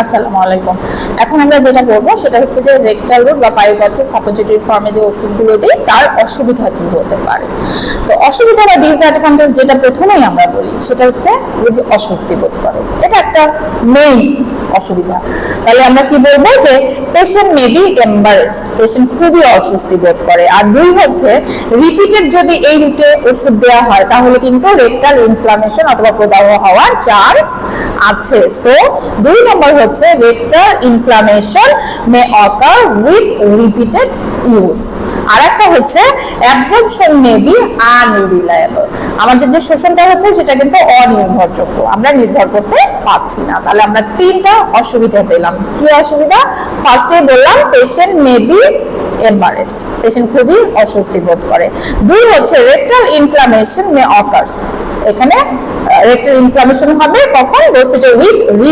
আসসালামু আলাইকুম। এখন আমরা যেটা বলব সেটা হচ্ছে যে রেকটাল রোড বা পায়ুপথে সাপোজিটরি ফর্মে যে ওষুধগুলো দিই, তার অসুবিধা কি হতে পারে? তো অসুবিধা বা ডিসঅ্যাডভান্টেজ যেটা প্রথমেই আমরা বলি, সেটা হচ্ছে রোগী অস্বস্তি বোধ করে। এটা একটা মেইন অসুবিধা। তাহলে আমরা কি বলব যে পেশেন্ট মেবি এম্বারেসড পেশেন্ট খুবই অস্বস্তি বোধ করে। আর দুই হচ্ছে রিপিটেড যদি এই রুটে ওষুধ দেওয়া হয়, তাহলে কিন্তু রেকটাল ইনফ্লামেশন অথবা প্রদাহ হওয়ার চান্স আছে। সো দুই নম্বর হচ্ছে rectal inflammation may occur with repeated use আর একটা হচ্ছে অ্যাবজর্পশন মে বি আনরিলায়েবল আমাদের যে শোষণটা হচ্ছে, সেটা কিন্তু অনির্ভরযোগ্য। আমরা নির্ভর করতে পারছি না। তাহলে আমরা তিনটা অসুবিধা পেলাম। কি অসুবিধা? ফার্স্টে বললাম patient maybe be embarrassed patient খুবই অস্বস্তি বোধ করে। দুই হচ্ছে রেকটাল ইনফ্লামেশন মে অকার্স এখানে রেকটাল ইনফ্লামেশন হবে কখন? বসেছে উইথ